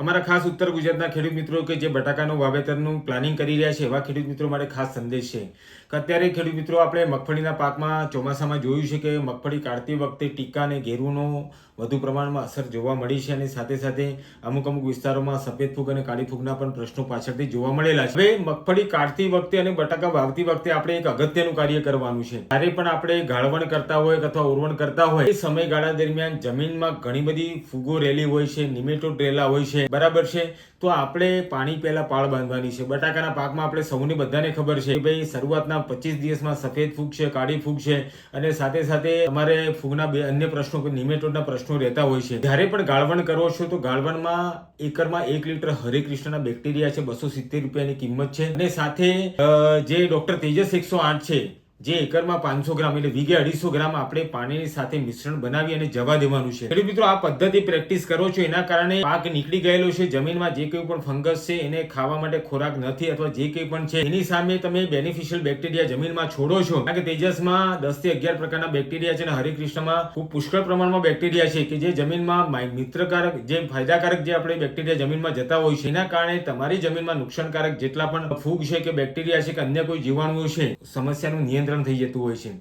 અમારા ખાસ ઉત્તર ગુજરાતના ખેડૂત મિત્રો કે જે બટાકાનું વાવેતરનું પ્લાનિંગ કરી રહ્યા છે, એવા ખેડૂત મિત્રો માટે ખાસ સંદેશ છે. કે અત્યારે ખેડૂત મિત્રો આપણે મગફળીના પાકમાં ચોમાસામાં જોયું છે કે મગફળી કાઢતી વખતે ટીકા અને ઘેરુનો વધુ પ્રમાણમાં અસર જોવા મળી છે અને સાથે સાથે અમુક અમુક વિસ્તારોમાં સફેદ ફૂગ અને કાળી ફૂગના પણ પ્રશ્નો પાછળથી જોવા મળેલા છે. હવે મગફળી કાઢતી વખતે અને બટાકા વાવતી વખતે આપણે એક અગત્યનું કાર્ય કરવાનું છે. જ્યારે પણ આપણે ગાળવણ કરતા હોય અથવા ઉરવણ કરતા હોય, એ સમયગાળા દરમિયાન જમીનમાં ઘણી બધી ફૂગો રહેલી હોય છે નિમેટોડ રહેલા હોય છે. બરાબર છે? તો આપણે પાણી પહેલા પાળ બાંધવાની છે. બટાકાના પાકમાં આપણે સૌને બધાને ખબર છે કે ભાઈ શરૂઆતના પચીસ દિવસમાં સફેદ ફૂગ છે, કાળી ફૂગ છે અને સાથે સાથે અમારે ફૂગના બે અન્ય પ્રશ્નો નિમેટોડના પ્રશ્નો રહેતા હોય છે. જ્યારે પણ ગાળવણ કરો છો તો ગાળવણમાં એકરમાં એક લીટર હરેકૃષ્ણના બેક્ટેરિયા છે, બસો સિત્તેર રૂપિયાની કિંમત છે અને સાથે જે ડોક્ટર તેજસ એકસો આઠ છે જે એકરમાં પાંચસો ગ્રામ એટલે વીઘે અઢીસો ગ્રામ આપણે પાણીની સાથે મિશ્રણ બનાવી અને જવા દેવાનું છે. ખેડૂત મિત્રો, આ પદ્ધતિ પ્રેક્ટિસ કરો છો. એના કારણે પાક નીકળી ગયેલો છે. જમીનમાં જે કંઈ પણ ફંગસ છે, એને ખાવા માટે ખોરાક નથી અથવા જે કંઈ પણ છે, એની સામે તમે બેનિફિશિયલ બેક્ટેરિયા જમીનમાં છોડો છો. કારણ કે તેજસમાં દસથી અગિયાર પ્રકારના બેક્ટેરિયા છે અને હરિકૃષ્ણમાં ખૂબ પુષ્કળ પ્રમાણમાં બેક્ટેરિયા છે કે જે જમીનમાં મિત્રકારક જે ફાયદાકારક જે આપણે બેક્ટેરિયા જમીનમાં જતા હોય છે, એના કારણે તમારી જમીનમાં નુકસાનકારક જેટલા પણ ફૂગ છે કે બેક્ટેરિયા છે કે અન્ય કોઈ જીવાણુઓ છે, સમસ્યાનું નિયંત્રણ થઈ જતું હોય છે